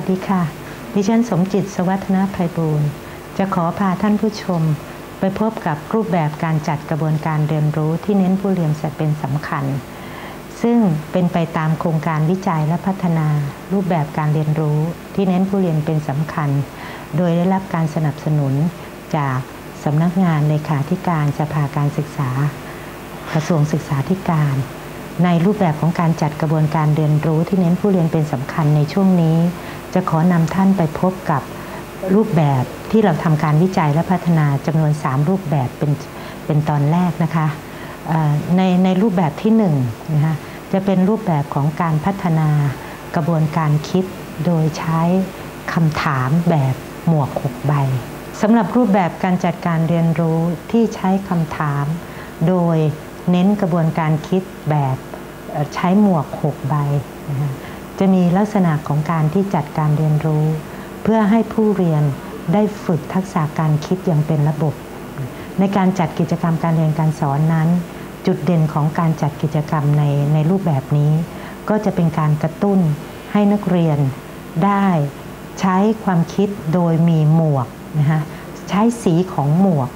วัสดีค่ะ ดิฉันสมจิตสวัฒนภัยบูรณ์จะขอพาท่านผู้ชม ไปพบกับรูปแบบการจัดกระบวนการเรียนรู้ที่เน้นผู้เรียนเป็นสำคัญ ซึ่งเป็นไปตามโครงการวิจัยและพัฒนา รูปแบบการเรียนรู้ที่เน้นผู้เรียนเป็นสำคัญ โดยได้รับการสนับสนุนจากสำนักงานเลขาธิการสภาการศึกษา กระทรวงศึกษาธิการ ในรูปแบบของการจัดกระบวนการเรียนรู้ที่เน้นผู้เรียนเป็นสำคัญในช่วงนี้ จะขอนำท่านไปพบกับรูปแบบที่เราทำการวิจัยและพัฒนาจำนวน 3 รูปแบบเป็นเป็นตอนแรกนะคะในในรูปแบบที่1นนะคะจะเป็นรูปแบบของการพัฒนากระบวนการคิดโดยใช้คำถามแบบหมวก6ใบสำหรับรูปแบบการจัดการเรียนรู้ที่ใช้คำถาม โดยเน้นกระบวนการคิดแบบใช้หมวก6ใบนะคะ จะมีลักษณะของการที่จัดการเรียนรู้ เพื่อให้ผู้เรียนได้ฝึกทักษะการคิดอย่างเป็นระบบ ในการจัดกิจกรรมการเรียนการสอนนั้น จุดเด่นของการจัดกิจกรรมในในรูปแบบนี้ ก็จะเป็นการกระตุ้นให้นักเรียนได้ใช้ความคิดโดยมีหมวกนะคะใช้สีของหมวก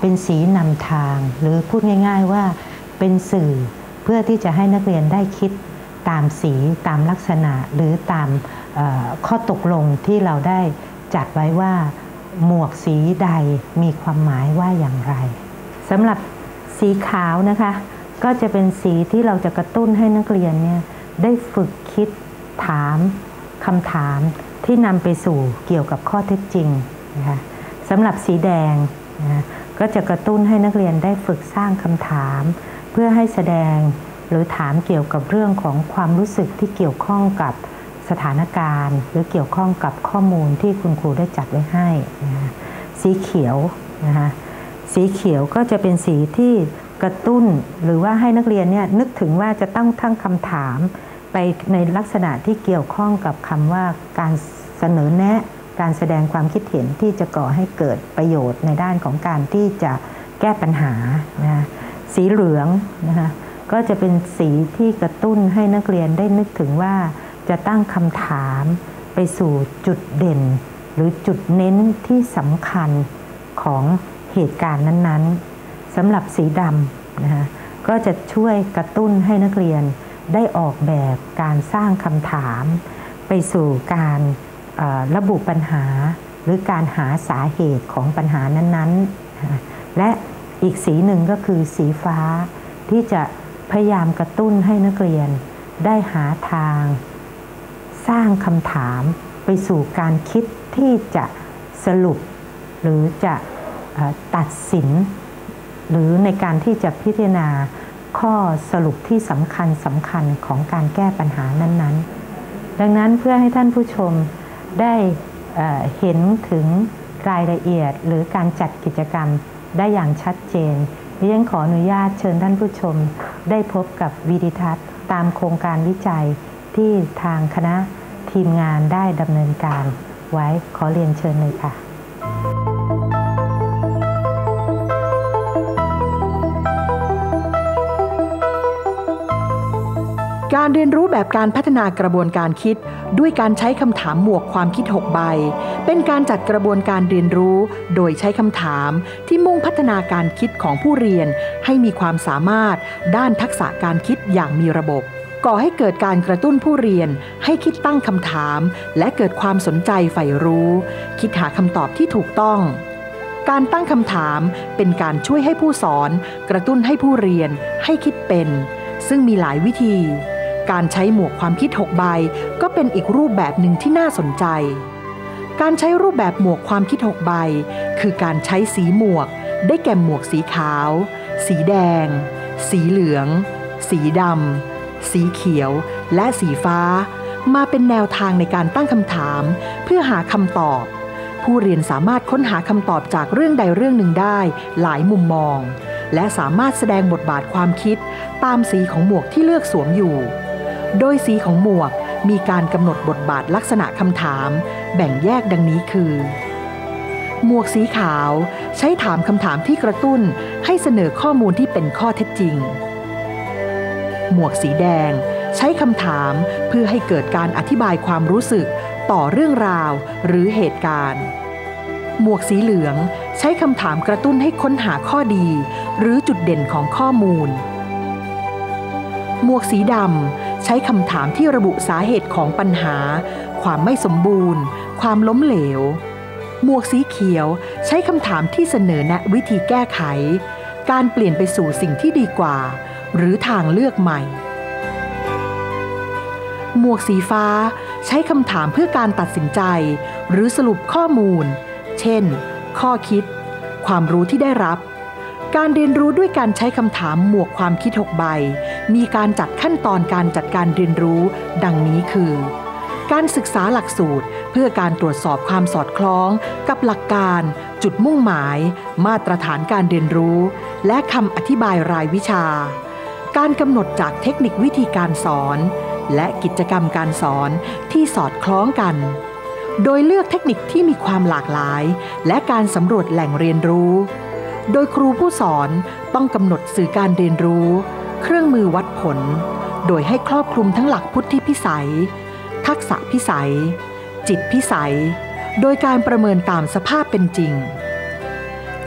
เป็นสีนำทาง หรือพูดง่าย ๆว่าเป็นสื่อเพื่อที่จะให้นักเรียนได้คิด ตามสีตามลักษณะหรือตามข้อตกลงที่เราได้จัดไว้ว่าหมวกสีใดมีความหมายว่าอย่างไรสำหรับสีขาวนะคะ ก็จะเป็นสีที่เราจะกระตุ้นให้นักเรียนเนี่ยได้ฝึกคิดถามคำถามที่นำไปสู่เกี่ยวกับข้อเท็จจริงนะคะสำหรับสีแดงนะก็จะกระตุ้นให้นักเรียนได้ฝึกสร้างคำถาม เพื่อให้แสดง หรือถามเกี่ยวกับเรื่องของความรู้สึกที่เกี่ยวข้องกับสถานการณ์ หรือเกี่ยวข้องกับข้อมูลที่คุณครูได้จัดไว้ให้นะสีเขียวนะคะสีเขียวก็จะเป็นสีที่กระตุ้นหรือว่าให้นักเรียนเนี่ยนึกถึงว่าจะต้องทั้งคำถาม ไปในลักษณะที่เกี่ยวข้องกับคำว่าการเสนอแนะ การแสดงความคิดเห็นที่จะก่อให้เกิดประโยชน์ในด้านของการที่จะแก้ปัญหานะสีเหลืองนะคะ ก็จะเป็นสีที่กระตุ้นให้นักเรียนได้นึกถึงว่า จะตั้งคำถามไปสู่จุดเด่น หรือจุดเน้นที่สำคัญของเหตุการณ์นั้นๆสำหรับสีดำนะคะก็จะช่วยกระตุ้นให้นักเรียนได้ออกแบบการสร้างคำถาม ไปสู่การระบุปัญหา หรือการหาสาเหตุของปัญหานั้นๆ และอีกสีหนึ่งก็คือสีฟ้าที่จะ พยายามกระตุ้นให้นักเรียนได้หาทาง สร้างคำถามไปสู่การคิดที่จะสรุป หรือจะตัดสิน หรือในการที่จะพิจารณาข้อสรุปที่สำคัญสำคัญของการแก้ปัญหานั้นๆ ดังนั้นเพื่อให้ท่านผู้ชมได้เห็นถึงรายละเอียดหรือการจัดกิจกรรมได้อย่างชัดเจน ดิฉันขออนุญาตเชิญท่านผู้ชม ได้พบกับวิดิทัศน์ ตามโครงการวิจัยที่ทางคณะทีมงานได้ดำเนินการไว้ขอเรียนเชิญเลยค่ะ เรียนรู้แบบการพัฒนากระบวนการคิด ด้วยการใช้คำถามหมวกความคิด 6 ใบ เป็นการจัดกระบวนการเรียนรู้ โดยใช้คำถามที่มุ่งพัฒนาการคิดของผู้เรียน ให้มีความสามารถ ด้านทักษะการคิดอย่างมีระบบก่อให้เกิดการกระตุ้นผู้เรียน ให้คิดตั้งคำถาม และเกิดความสนใจใฝ่รู้ คิดหาคำตอบที่ถูกต้อง การตั้งคำถามเป็นการช่วยให้ผู้สอน กระตุ้นให้ผู้เรียน ให้คิดเป็น ซึ่งมีหลายวิธี การใช้หมวกความคิด 6 ใบ ก็เป็นอีกรูปแบบหนึ่งที่น่าสนใจ การใช้รูปแบบหมวกความคิด 6 ใบ คือการใช้สีหมวก ได้แก่หมวกสีขาว สีแดง สีเหลือง สีดำ สีเขียว และสีฟ้า มาเป็นแนวทางในการตั้งคำถาม เพื่อหาคำตอบ ผู้เรียนสามารถค้นหาคำตอบจากเรื่องใดเรื่องหนึ่งได้ หลายมุมมอง และสามารถแสดงบทบาทความคิด ตามสีของหมวกที่เลือกสวมอยู่ โดยสีของหมวกมีการกำหนดบทบาทลักษณะคำถาม แบ่งแยกดังนี้คือ หมวกสีขาวใช้ถามคำถามที่กระตุ้นให้เสนอข้อมูลที่เป็นข้อเท็จจริง หมวกสีแดงใช้คำถามเพื่อให้เกิดการอธิบายความรู้สึกต่อเรื่องราวหรือเหตุการณ์ หมวกสีเหลืองใช้คำถามกระตุ้นให้ค้นหาข้อดี หรือจุดเด่นของข้อมูล หมวกสีดำ ใช้คำถามที่ระบุสาเหตุของปัญหา ความไม่สมบูรณ์ ความล้มเหลว หมวกสีเขียวใช้คำถามที่เสนอแนะวิธีแก้ไข การเปลี่ยนไปสู่สิ่งที่ดีกว่า หรือทางเลือกใหม่ หมวกสีฟ้าใช้คำถามเพื่อการตัดสินใจ หรือสรุปข้อมูล เช่น ข้อคิด ความรู้ที่ได้รับ การเรียนรู้ด้วยการใช้คำถามหมวกความคิดหกใบ มีการจัดขั้นตอนการจัดการเรียนรู้ ดังนี้คือ การศึกษาหลักสูตรเพื่อการตรวจสอบความสอดคล้อง กับหลักการ จุดมุ่งหมาย มาตรฐานการเรียนรู้ และคำอธิบายรายวิชา การกำหนดจากเทคนิควิธีการสอน และกิจกรรมการสอนที่สอดคล้องกันโดยเลือกเทคนิคที่มีความหลากหลาย และการสำรวจแหล่งเรียนรู้ โดยครูผู้สอนต้องกำหนดสื่อการเรียนรู้ เครื่องมือวัดผล โดยให้ครอบคลุมทั้งหลักพุทธิพิสัย ทักษะพิสัย จิตพิสัย โดยการประเมินตามสภาพเป็นจริง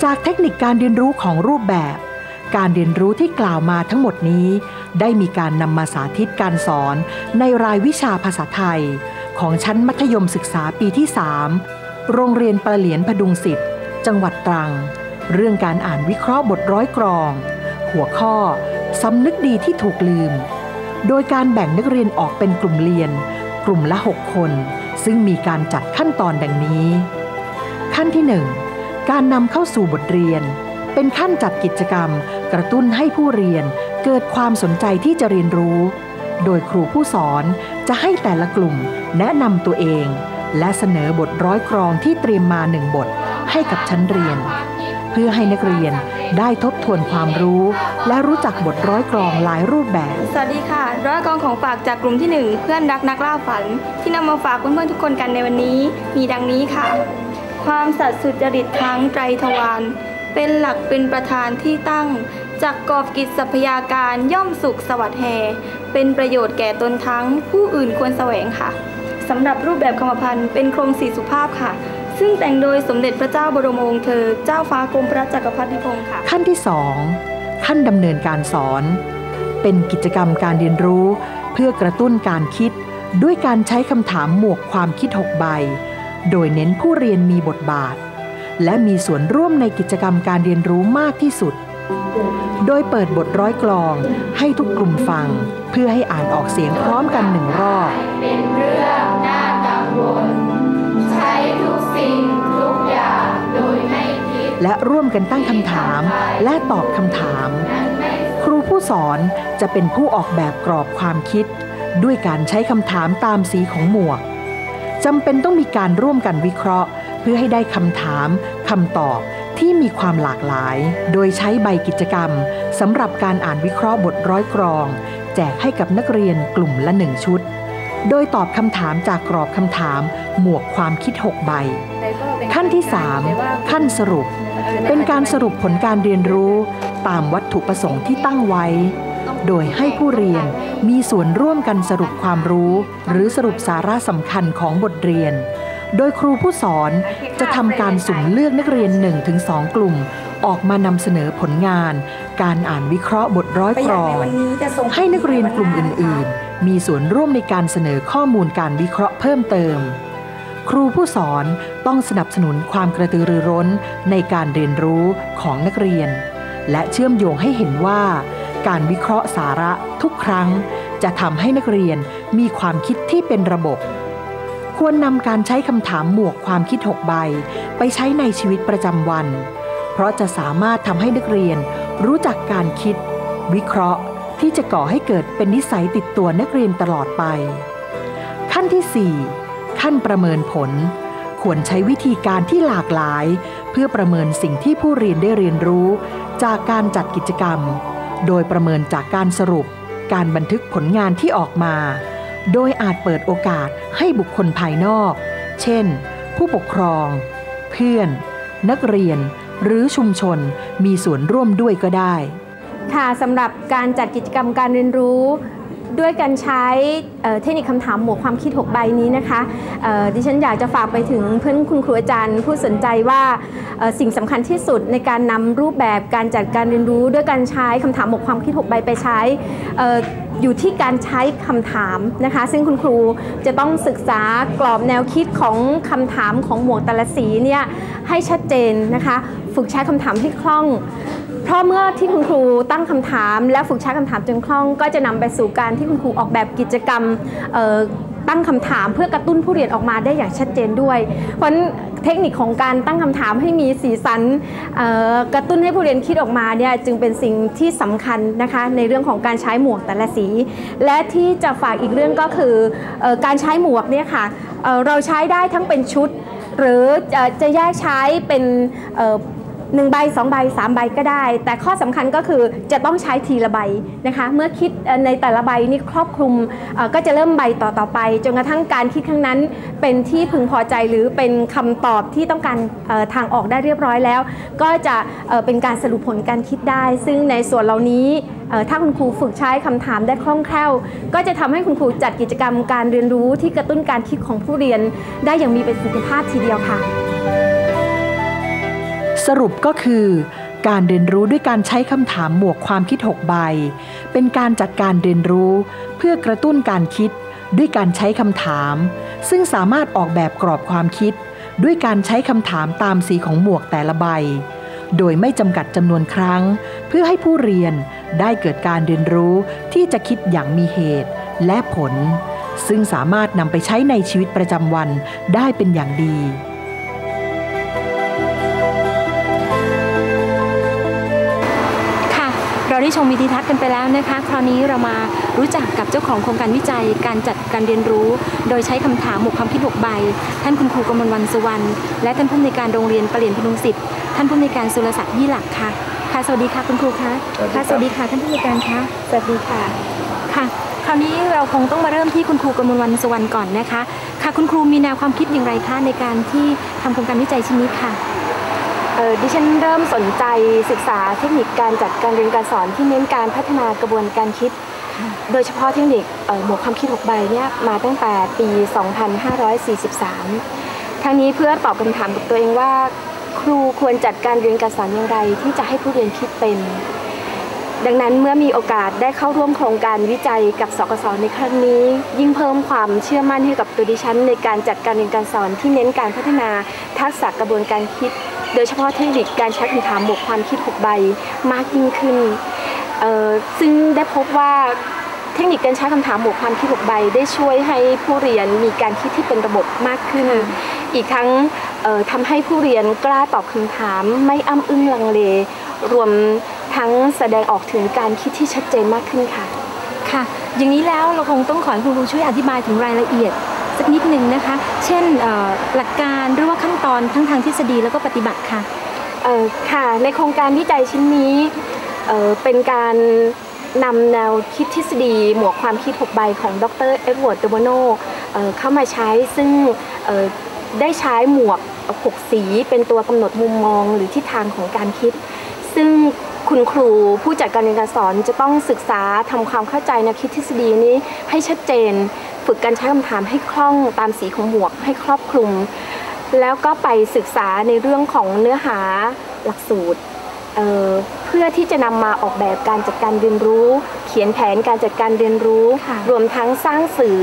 จากเทคนิคการเรียนรู้ของรูปแบบ การเรียนรู้ที่กล่าวมาทั้งหมดนี้ ได้มีการนำมาสาธิตการสอนในรายวิชาภาษาไทย ของชั้นมัธยมศึกษาปีที่ 3 โรงเรียนประเหลียนพดุงศิษย์จังหวัดตรัง เรื่องการอ่านวิเคราะห์บทร้อยกรอง หัวข้อ สำนึกดีที่ถูกลืม โดยการแบ่งนักเรียนออกเป็นกลุ่มเรียน กลุ่มละ 6 คน ซึ่งมีการจัดขั้นตอนดังนี้ ขั้นที่ 1 การนำเข้าสู่บทเรียน เป็นขั้นจัดกิจกรรม กระตุ้นให้ผู้เรียนเกิดความสนใจที่จะเรียนรู้ โดยครูผู้สอนจะให้แต่ละกลุ่มแนะนำตัวเอง และเสนอบทร้อยกรองที่เตรียมมาหนึ่งบทให้กับชั้นเรียน เพื่อให้นักเรียนได้ทบทวนความรู้ และรู้จักบทร้อยกรองหลายรูปแบบ สวัสดีค่ะ ร้อยกรองของฝากจากกลุ่มที่ 1 เพื่อนรักนักล่าฝัน ที่นำมาฝากเพื่อนๆทุกคนกันในวันนี้ มีดังนี้ค่ะ ความสัตย์สุจริตทั้งไตรทวารเป็นหลักเป็นประธานที่ตั้งจากกอบกิจสัพยาการย่อมสุขสวัสดิ์แห่เป็นประโยชน์แก่ตนทั้งผู้อื่นควรแสวงค่ะสำหรับรูปแบบคำพันธ์เป็นโครงสีสุภาพค่ะ ซึ่งแต่งโดยสมเด็จพระเจ้าบรมวงศ์เธอ เจ้าฟ้ากรมพระจักรพรรดิพงศ์ค่ะ ขั้นที่ 2 ขั้นดำเนินการสอน เป็นกิจกรรมการเรียนรู้ เพื่อกระตุ้นการคิด ด้วยการใช้คำถามหมวกความคิด 6 ใบ โดยเน้นผู้เรียนมีบทบาท และมีส่วนร่วมในกิจกรรมการเรียนรู้มากที่สุด โดยเปิดบทร้อยกลองให้ทุกกลุ่มฟัง เพื่อให้อ่านออกเสียงพร้อมกันหนึ่งรอบเป็นเรื่องน่ากังวล สิ่งทุกอย่างโดยไม่คิด และร่วมกันตั้งคำถามและตอบคำถาม ครูผู้สอนจะเป็นผู้ออกแบบกรอบความคิด ด้วยการใช้คำถามตามสีของหมวกจำเป็นต้องมีการร่วมกันวิเคราะห์ เพื่อให้ได้คำถามคำตอบที่มีความหลากหลาย โดยใช้ใบกิจกรรมสำหรับการอ่านวิเคราะห์บทร้อยกรอง แจกให้กับนักเรียนกลุ่มละหนึ่งชุด โดยตอบคำถามจากกรอบคำถามหมวกความคิด 6 ใบ ขั้นที่ 3 ขั้นสรุป เป็นการสรุปผลการเรียนรู้ตามวัตถุประสงค์ที่ตั้งไว้ โดยให้ผู้เรียนมีส่วนร่วมกันสรุปความรู้ หรือสรุปสาระสำคัญของบทเรียน โดยครูผู้สอนจะทำการสุ่มเลือกนักเรียน 1-2 กลุ่ม ออกมานำเสนอผลงาน การอ่านวิเคราะห์บทร้อยกรองให้นักเรียนกลุ่มอื่น ๆ มีส่วนร่วมในการเสนอข้อมูลการวิเคราะห์เพิ่มเติม ครูผู้สอนต้องสนับสนุนความกระตือรือร้นในการเรียนรู้ของนักเรียน และเชื่อมโยงให้เห็นว่า การวิเคราะห์สาระทุกครั้ง จะทำให้นักเรียนมีความคิดที่เป็นระบบควรนำการใช้คำถามหมวกความคิด 6 ใบ ไปใช้ในชีวิตประจำวัน เพราะจะสามารถทำให้นักเรียน รู้จักการคิด วิเคราะห์ที่จะก่อให้เกิดเป็นนิสัยติดตัวนักเรียนตลอดไป ขั้นที่ 4 ขั้นประเมินผล ควรใช้วิธีการที่หลากหลาย เพื่อประเมินสิ่งที่ผู้เรียนได้เรียนรู้ จากการจัดกิจกรรม โดยประเมินจากการสรุป การบันทึกผลงานที่ออกมา โดยอาจเปิดโอกาสให้บุคคลภายนอก เช่น ผู้ปกครอง เพื่อน นักเรียน หรือชุมชนมีส่วนร่วมด้วยก็ได้ ค่ะสำหรับการจัดกิจกรรมการเรียนรู้ ด้วยการใช้เทคนิคคำถามหมวกความคิด 6 ใบนี้นะคะดิฉันอยากจะฝากไปถึงเพื่อนคุณครูอาจารย์ ผู้สนใจว่าสิ่งสำคัญที่สุดในการนำรูปแบบการจัดการเรียนรู้ ด้วยการใช้คำถามหมวกความคิด 6 ใบไปใช้เอ่ออยู่ที่การใช้คำถามนะคะ ซึ่งคุณครูจะต้องศึกษากรอบแนวคิดของคำถามของหมวกแต่ละสีเนี่ยให้ชัดเจนนะคะ ฝึกใช้คำถามให้คล่อง เพราะเมื่อที่คุณครูตั้งคำถาม และฝึกใช้คำถามจนคล่อง ก็จะนำไปสู่การที่คุณครูออกแบบกิจกรรมตั้งคำถามเพื่อกระตุ้นผู้เรียนออกมาได้อย่างชัดเจนด้วย เพราะเทคนิคของการตั้งคำถามให้มีสีสันกระตุ้นให้ผู้เรียนคิดออกมาเนี่ยจึงเป็นสิ่งที่สำคัญนะคะในเรื่องของการใช้หมวกแต่ละสี และที่จะฝากอีกเรื่องก็คือออการใช้หมวกเนี่ยค่ะเเราใช้ได้ทั้งเป็นชุด หรือจะแยกใช้เป็น เอ่อหนึ่งใบสองใบสามใบก็ได้ แต่ข้อสำคัญก็คือจะต้องใช้ทีละใบนะคะเมื่อคิดในแต่ละใบนี่ครอบคลุมก็จะเริ่มใบต่อต่อไป จนกระทั่งการคิดครั้งนั้น เป็นที่พึงพอใจหรือเป็นคำตอบที่ต้องการทางออกได้เรียบร้อยแล้ว ก็จะเป็นการสรุปผลการคิดได้ ซึ่งในส่วนเหล่านี้ถ้าคุณครูฝึกใช้คำถามได้คล่องแคล่ว ก็จะทำให้คุณครูจัดกิจกรรมการเรียนรู้ที่กระตุ้นการคิดของผู้เรียน ได้อย่างมีประสิทธิภาพทีเดียวค่ะ สรุปก็คือ การเรียนรู้ด้วยการใช้คำถามหมวกความคิด 6 ใบ เป็นการจัดการเรียนรู้ เพื่อกระตุ้นการคิดด้วยการใช้คำถาม ซึ่งสามารถออกแบบกรอบความคิด ด้วยการใช้คำถามตามสีของหมวกแต่ละใบ โดยไม่จำกัดจำนวนครั้ง เพื่อให้ผู้เรียนได้เกิดการเรียนรู้ที่จะคิดอย่างมีเหตุและผล ซึ่งสามารถนำไปใช้ในชีวิตประจำวันได้เป็นอย่างดี เราได้ชมวิดีทัศน์กันไปแล้วนะคะ คราวนี้เรามารู้จักกับเจ้าของโครงการวิจัยการจัดการเรียนรู้ โดยใช้คำถามหมวกความคิดหกใบ ท่านคุณครูกมลวันสุวรรณและท่านผู้อำนวยการโรงเรียนประเหรียญพนุงศิษย์ท่านผู้อำนวยการสุรศักดิ์ยี่หลักค่ะค่ะสวัสดีค่ะคุณครูคะค่ะสวัสดีค่ะท่านผู้อำนวยการคะสวัสดีค่ะค่ะ คราวนี้เราคงต้องมาเริ่มที่คุณครูกมลวันสุวรรณก่อนนะคะ ค่ะคุณครูมีแนวความคิดอย่างไรคะในการที่ทำโครงการวิจัยชิ้นนี้ค่ะเอ่อ ดิฉันเริ่มสนใจศึกษาเทคนิคการจัดการเรียนการสอนที่เน้นการพัฒนากระบวนการคิด โดยเฉพาะเทคนิคหมวกความคิด6ใบเนี่ยมาตั้งแต่ปี 2543 ทั้งนี้เพื่อตอบคำถามกับตัวเองว่า ครูควรจัดการเรียนการสอนอย่างไร ที่จะให้ผู้เรียนคิดเป็น ดังนั้นเมื่อมีโอกาสได้เข้าร่วมโครงการวิจัยกับสกสในครั้งนี้ ยิ่งเพิ่มความเชื่อมั่นให้กับตัวดิฉัน ในการจัดการเรียนการสอนที่เน้นการพัฒนาทักษะกระบวนการคิด โดยเฉพาะเทคนิคการใช้คำถามบวกความคิด6ใบมากยิ่งขึ้นเอ่อซึ่งได้พบว่าเทคนิคการใช้คำถามบวกความคิด6ใบได้ช่วยให้ผู้เรียนมีการคิดที่เป็นระบบมากขึ้น อีกทั้งเอ่อทำให้ผู้เรียนกล้าตอบคำถามไม่อ้ำอึ้งลังเล รวมทั้งแสดงออกถึงการคิดที่ชัดเจนมากขึ้นค่ะ ค่ะ อย่างนี้แล้วเราคงต้องขอให้คุณครูช่วยอธิบายถึงรายละเอียด สักนิดหนึ่งนะคะ เช่นหลักการหรือว่าขั้นตอนทั้งทางทฤษฎีแล้วก็ปฏิบัติค่ะค่ะในโครงการวิจัยชิ้นนี้เเป็นการนำแนวคิดทฤษฎี หมวกความคิด 6 ใบของดรเอ็ดเวิร์ดเดโมโนเข้ามาใช้ซึ่งได้ใช้หมวก 6 สีเป็นตัวกำหนดมุมมองหรือทิศทางของการคิด ซึ่งคุณครูผู้จัดการเรียนการสอนจะต้องศึกษาทำความเข้าใจแนวคิดทฤษฎีนี้ให้ชัดเจน ฝึกการใช้คำถามให้คล่องตามสีของหมวกให้ครอบคลุม แล้วก็ไปศึกษาในเรื่องของเนื้อหาหลักสูตรเอ่อเพื่อที่จะนำมาออกแบบการจัดการเรียนรู้ เขียนแผนการจัดการเรียนรู้ค่ะรวมทั้งสร้างสื่อ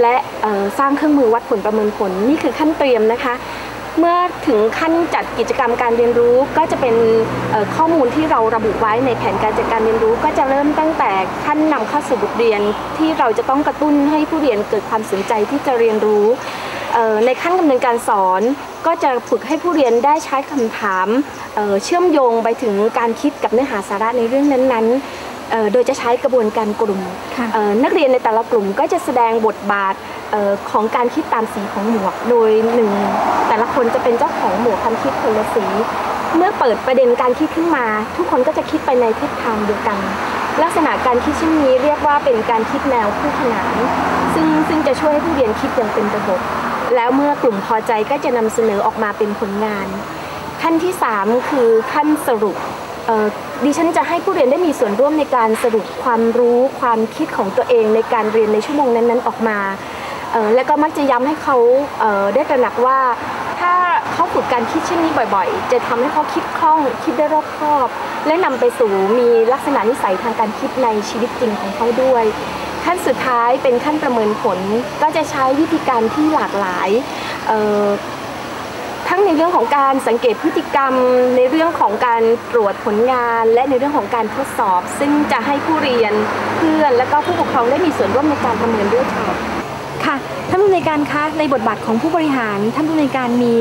และเอ่อสร้างเครื่องมือวัดผลประเมินผลนี่คือขั้นเตรียมนะคะ เมื่อถึงขั้นจัดกิจกรรมการเรียนรู้ก็จะเป็นข้อมูลที่เราระบุไว้ในแผนการจัดการเรียนรู้ ก็จะเริ่มตั้งแต่ขั้นนำเข้าสู่บทเรียนที่เราจะต้องกระตุ้นให้ผู้เรียนเกิดความสนใจที่จะเรียนรู้ ในขั้นดำเนินการสอนก็จะฝึกให้ผู้เรียนได้ใช้คำถามเเชื่อมโยงไปถึงการคิดกับเนื้อหาสาระในเรื่องนั้นๆ โดยจะใช้กระบวนการกลุ่มค่ะเอ่อนักเรียนในแต่ละกลุ่มก็จะแสดงบทบาทเอ่อของการคิดตามสีของหมวก โดยหนึ่งแต่ละคนจะเป็นเจ้าของหมวกความคิดคนละสี เมื่อเปิดประเด็นการคิดขึ้นมา ทุกคนก็จะคิดไปในทิศทางเดียวกัน ลักษณะการคิดเช่นนี้เรียกว่าเป็นการคิดแนวคู่ขนาน ซึ่งซึ่งจะช่วยให้ผู้เรียนคิดอย่างเป็นระบบ แล้วเมื่อกลุ่มพอใจก็จะนำเสนอออกมาเป็นผลงาน ขั้นที่ 3 คือขั้นสรุปเอ่อ ดิฉันจะให้ผู้เรียนได้มีส่วนร่วมในการสรุปความรู้ความคิดของตัวเองในการเรียนในชั่วโมงนั้นๆ ออกมา และก็มักจะย้ำให้เขาเได้ตระหนักว่า ถ้าเขาฝึกการคิดเช่นนี้บ่อยๆ จะทำให้เขาคิดคล่องคิดได้รอบคอบ และนำไปสู่มีลักษณะนิสัยทางการคิดในชีวิตจริงของเขาด้วย ขั้นสุดท้ายเป็นขั้นประเมินผลก็จะใช้วิธีการที่หลากหลาย ทั้งในเรื่องของการสังเกตพฤติกรรม ในเรื่องของการตรวจผลงาน และในเรื่องของการทดสอบ ซึ่งจะให้ผู้เรียนเพื่อน และก็ผู้ปกครองได้มีส่วนร่วมในการประเมินด้วยค่ะค่ะท่านผู้อำนการคะในบทบาทของผู้บริหารท่านผู้อำนการมี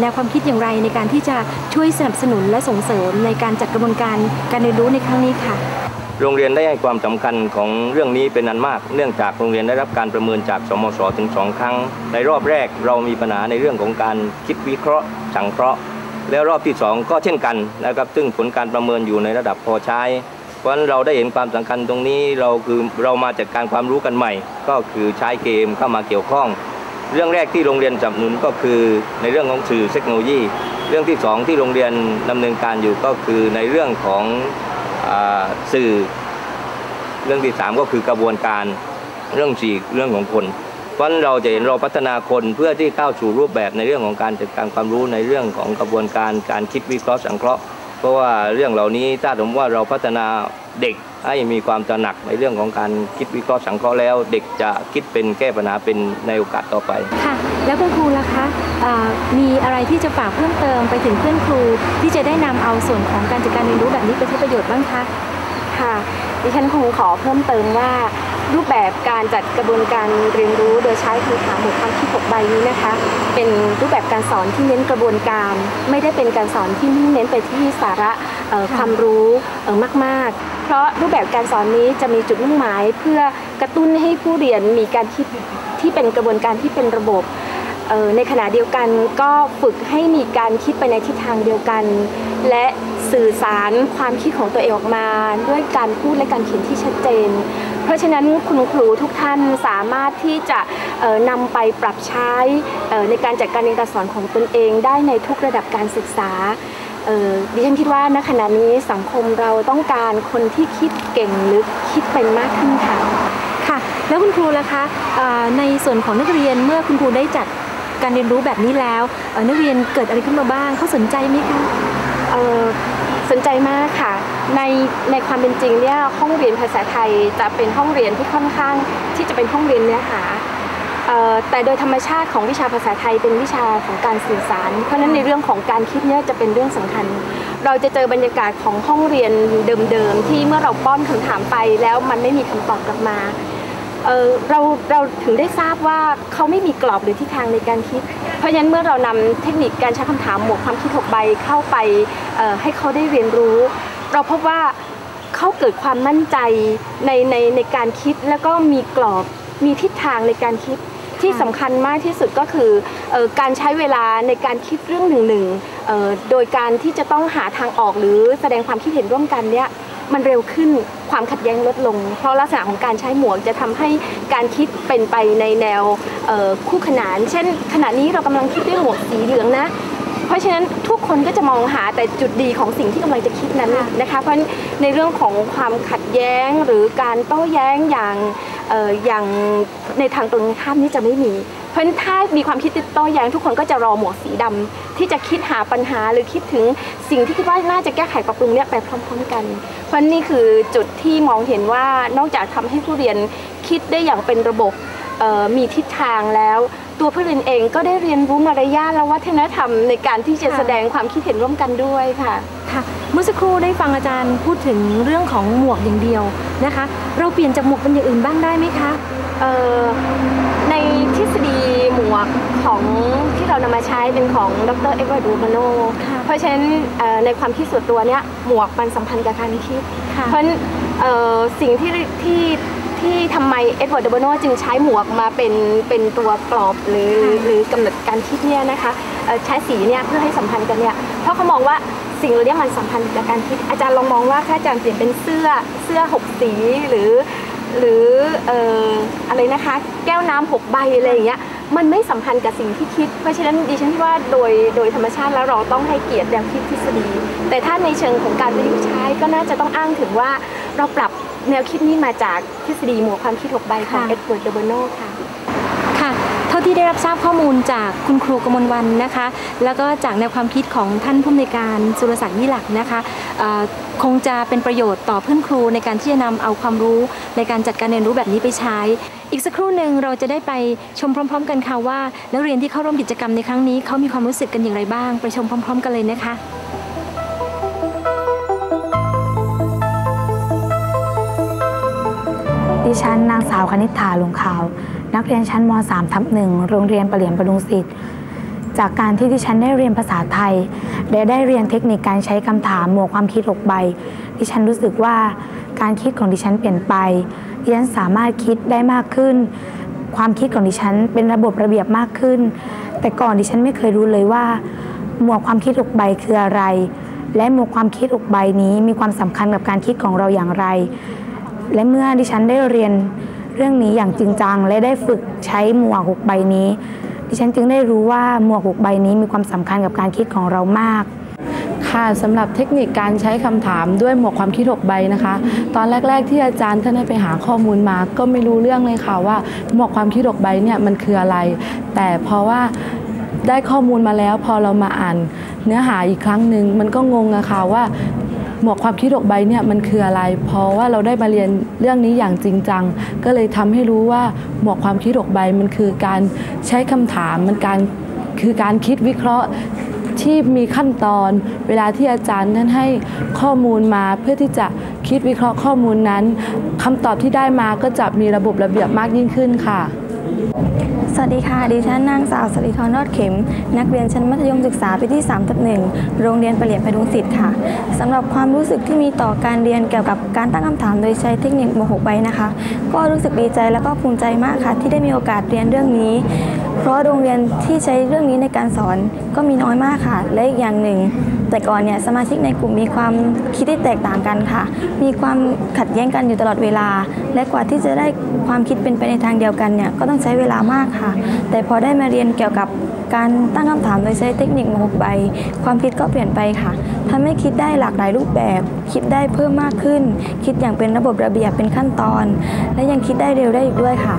แนวความคิดอย่างไรในการที่จะช่วยสนับสนุนและส่งเสริมในการจัดกระบวนการการเรียนรู้ในครั้งนี้ค่ะ โรงเรียนได้ให้ความสำคัญของเรื่องนี้เป็นอันมาก เนื่องจากโรงเรียนได้รับการประเมินจากสมศถึงสองครั้ง ในรอบแรกเรามีปัญหาในเรื่องของการคิดวิเคราะห์ สังเคราะห์ แล้วรอบที่สองก็เช่นกันนะครับซึ่งผลการประเมินอยู่ในระดับพอใช้ เพราะฉะนั้นเราได้เห็นความสำคัญตรงนี้เราคือเรามาจัดการความรู้กันใหม่ ก็คือใช้เกมเข้ามาเกี่ยวข้อง เรื่องแรกที่โรงเรียนสนับสนุนก็คือในเรื่องของสื่อเทคโนโลยี เรื่องที่สองที่โรงเรียนดำเนินการอยู่ก็คือในเรื่องของ สื่อเรื่องที่สามก็คือกระบวนการเรื่องสี่เรื่องของคน เพราะเราจะเห็นเราพัฒนาคนเพื่อที่ก้าวสู่รูปแบบในเรื่องของการจัดการความรู้ในเรื่องของกระบวนการการคิดวิเคราะห์สังเคราะห์ เพราะว่าเรื่องเหล่านี้ถ้าสมมติว่าเราพัฒนาเด็ก ให้มีความตระหนักในเรื่องของการคิดวิเคราะห์สังเคราะห์แล้ว เด็กจะคิดเป็นแก้ปัญหาเป็นในโอกาสต่อไปค่ะ แล้วคุณครูล่ะคะอ่ามีอะไรที่จะฝากเพิ่มเติมไปถึงเพื่อนครู ที่จะได้นำเอาส่วนของการจัดการเรียนรู้แบบนี้ไปใช้ประโยชน์บ้างคะค่ะดิฉันคงขอเพิ่มเติมว่า รูปแบบการจัดกระบวนการเรียนรู้โดยใช้คำถามหมู่ความคิดหกใบนี้นะคะ เป็นรูปแบบการสอนที่เน้นกระบวนการ ไม่ได้เป็นการสอนที่มุ่งเน้นไปที่สาระเอ่อความรู้เอ่อมาก ๆ เพราะรูปแบบการสอนนี้จะมีจุดมุ่งหมาย เพื่อกระตุ้นให้ผู้เรียนมีการคิดที่เป็นกระบวนการที่เป็นระบบเอ่อในขณะเดียวกันก็ฝึกให้มีการคิดไปในทิศทางเดียวกัน และ สื่อสารความคิดของตัวเองออกมา ด้วยการพูดและการเขียนที่ชัดเจน เพราะฉะนั้นคุณครูทุกท่านสามารถที่จะเอ่อนำไปปรับใช้เอ่อในการจัดการเรียนการสอนของตนเอง ได้ในทุกระดับการศึกษาเอ่อดิฉันคิดว่าณขณะนี้สังคมเราต้องการคนที่คิดเก่งหรือคิดเป็นมากขึ้นค่ะค่ะ แล้วคุณครูล่ะคะอ่าในส่วนของนักเรียนเมื่อคุณครูได้จัดการเรียนรู้แบบนี้แล้วเอ่อนักเรียนเกิดอะไรขึ้นมาบ้างเขาสนใจไหมคะเอ่อ สนใจมากค่ะ ในในความเป็นจริงเนี่ยห้องเรียนภาษาไทยจะเป็นห้องเรียนที่ค่อนข้างที่จะเป็นห้องเรียนเนื้อหาแต่โดยธรรมชาติของวิชาภาษาไทยเป็นวิชาของการสื่อสาร เพราะฉะนั้นในเรื่องของการคิดเนี่ยจะเป็นเรื่องสำคัญ เราจะเจอบรรยากาศของห้องเรียนเดิมๆที่เมื่อเราป้อนคำถามไปแล้วมันไม่มีคำตอบกลับมา เเราเราถึงได้ทราบว่าเขาไม่มีกรอบหรือทิศทางในการคิด เพราะฉะนั้นเมื่อเรานำเทคนิคการใช้คำถามหมวกความคิดหกใบเข้าไปให้เขาได้เรียนรู้ เราพบว่าเขาเกิดความมั่นใจในในในการคิดแล้วก็มีกรอบมีทิศทางในการคิดที่สำคัญมากที่สุดก็คือออการใช้เวลาในการคิดเรื่องหนึ่งหนึ่งโดยการที่จะต้องหาทางออกหรือแสดงความคิดเห็นร่วมกันเนี่ย มันเร็วขึ้นความขัดแย้งลดลง เพราะลักษณะของการใช้หมวกจะทำให้การคิดเป็นไปในแนวเอ่อคู่ขนาน เช่น ขณะนี้เรากำลังคิดเรื่องหมวกสีเหลืองนะเพราะฉะนั้นทุกคนก็จะมองหาแต่จุดดีของสิ่งที่กำลังจะคิดนั้นนะคะเพราะฉะนั้นในเรื่องของความขัดแย้งหรือการโต้แย้งอย่างเอ่ออย่างในทางตรงข้ามนี้จะไม่มี เพราะฉะนั้นถ้ามีความคิดโต้แย้งทุกคนก็จะรอหมวกสีดำที่จะคิดหาปัญหาหรือคิดถึงสิ่งที่คิดว่าน่าจะแก้ไขปรับปรุงเนี่ยไปพร้อม ๆ กัน เพราะฉะนั้นนี่คือจุดที่มองเห็นว่านอกจากทำให้ผู้เรียนคิดได้อย่างเป็นระบบเอ่อมีทิศทางแล้ว ตัวผู้เรียนเองก็ได้เรียนรู้มารยาทและวัฒนธรรมในการที่จะค่ะแสดงความคิดเห็นร่วมกันด้วยค่ะค่ะเมื่อสักครู่ได้ฟังอาจารย์พูดถึงเรื่องของหมวกอย่างเดียวนะคะ เราเปลี่ยนจากหมวกเป็นอย่างอื่นบ้างได้ไหมคะเอ่อในทฤษฎี หมวกของที่เรานำมาใช้เป็นของดรเอ็ดเวิร์ดรูบาโนค่ะเพราะฉะนั้นเอ่อในความคิดส่วนตัวเนี้ยหมวกมันสัมพันธ์กับการคิดค่ะเพราะฉะนั้นเอ่อสิ่งที่ที่ที่ทำไมเอ็ดเวิร์ดรูบาโนจึงใช้หมวกมาเป็นเป็นตัวกรอบหรือหรือกำหนดการคิดเนี่ยนะคะเอ่อใช้สีเนี่ยเพื่อให้สัมพันธ์กันเนี่ยเพราะเขามองว่าสิ่งเหล่านี้มันสัมพันธ์กับการคิดอาจารย์ลองมองว่าถ้าอาจารย์เปลี่ยนเป็นเสื้อเสื้อหกสีหรือหรือเอ่ออะไรนะคะ แก้วน้ำหกใบอะไรอย่างเงี้ย มันไม่สัมพันธ์กับสิ่งที่คิด เพราะฉะนั้นดิฉันคิดว่าโดยโดยธรรมชาติแล้วเราต้องให้เกียรติแนวคิดทฤษฎี แต่ถ้าในเชิงของการประยุกต์ใช้ก็น่าจะต้องอ้างถึงว่าเราปรับแนวคิดนี้มาจากทฤษฎีหมวกความคิดหกใบของค่ะเอ็ดเวิร์ดเดอเบโนค่ะค่ะเที่ได้รับทราบข้อมูลจากคุณครูกมลวันนะคะ แล้วก็จากแนวความคิดของท่านผู้อำนวยการสุรศักดิ์ยี่หลักนะคะคงจะเป็นประโยชน์ต่อเพื่อนครูในการที่จะนำเอาความรู้ในการจัดการเรียนรู้แบบนี้ไปใช้ อีกสักครู่หนึ่งเราจะได้ไปชมพร้อม ๆ กันค่ะว่า นักเรียนที่เข้าร่วมกิจกรรมในครั้งนี้เขามีความรู้สึกกันอย่างไรบ้าง ไปชมพร้อม ๆ กันเลยนะคะดิฉันนางสาวคณิษฐาหลวงขาว นักเรียนชั้นม .3 ทับหนึ่งโรงเรียนประเหลียนประดุงศิษย์จากการที่ดิฉันได้เรียนภาษาไทยและได้เรียนเทคนิคการใช้คำถามหมวกความคิดหกใบ ดิฉันรู้สึกว่าการคิดของดิฉันเปลี่ยนไป ดิฉันสามารถคิดได้มากขึ้น ความคิดของดิฉันเป็นระบบระเบียบมากขึ้น แต่ก่อนดิฉันไม่เคยรู้เลยว่า หมวกความคิดหกใบคืออะไร และหมวกความคิดหกใบนี้มีความสำคัญกับการคิดของเราอย่างไร และเมื่อดิฉันได้เรียน เรื่องนี้อย่างจริงจัง และได้ฝึกใช้หมวกหกใบนี้ ดิฉันจึงได้รู้ว่าหมวกหกใบนี้มีความสำคัญกับการคิดของเรามากค่ะสำหรับเทคนิคการใช้คำถามด้วยหมวกความคิด6ใบนะคะ ตอนแรก ๆ ที่อาจารย์ท่านให้ไปหาข้อมูลมา ก็ไม่รู้เรื่องเลยค่ะว่าหมวกความคิด6ใบเนี่ยมันคืออะไร แต่เพราะว่าได้ข้อมูลมาแล้วพอเรามาอ่านเนื้อหาอีกครั้งหนึ่งมันก็งงอะค่ะว่า หมวกความคิด6ใบเนี่ยมันคืออะไร เพราะว่าเราได้มาเรียนเรื่องนี้อย่างจริงจัง ก็เลยทำให้รู้ว่าหมวกความคิด6ใบมันคือการใช้คำถามมันการคือการคิดวิเคราะห์ที่มีขั้นตอนเวลาที่อาจารย์ท่านให้ข้อมูลมาเพื่อที่จะคิดวิเคราะห์ข้อมูลนั้นคำตอบที่ได้มาก็จะมีระบบระเบียบมากยิ่งขึ้นค่ะ สวัสดีค่ะ ดิฉันนางสาวสริธรนอดเข็ม นักเรียนชั้นมัธยมศึกษาปีที่3ทับหนึ่งโรงเรียนประเหลียนพดุงศิษย์ค่ะสำหรับความรู้สึกที่มีต่อการเรียนเกี่ยวกับการตั้งคำถามโดยใช้เทคนิคโมหกใบนะคะ ก็รู้สึกดีใจและก็ภูมิใจมากค่ะ ที่ได้มีโอกาสเรียนเรื่องนี้ เพราะโรงเรียนที่ใช้เรื่องนี้ในการสอนก็มีน้อยมากค่ะ และอีกอย่างหนึ่ง แต่ก่อนเนี่ยสมาชิกในกลุ่มมีความคิดที่แตกต่างกันค่ะ มีความขัดแย้งกันอยู่ตลอดเวลา และกว่าที่จะได้ความคิดเป็นไปในทางเดียวกันเนี่ยก็ต้องใช้เวลามากค่ะ แต่พอได้มาเรียนเกี่ยวกับการตั้งคำถามโดยใช้เทคนิคมหกใบ ความคิดก็เปลี่ยนไปค่ะทำให้คิดได้หลากหลายรูปแบบ คิดได้เพิ่มมากขึ้น คิดอย่างเป็นระบบระเบียบเป็นขั้นตอน และยังคิดได้เร็วได้อีกด้วยค่ะ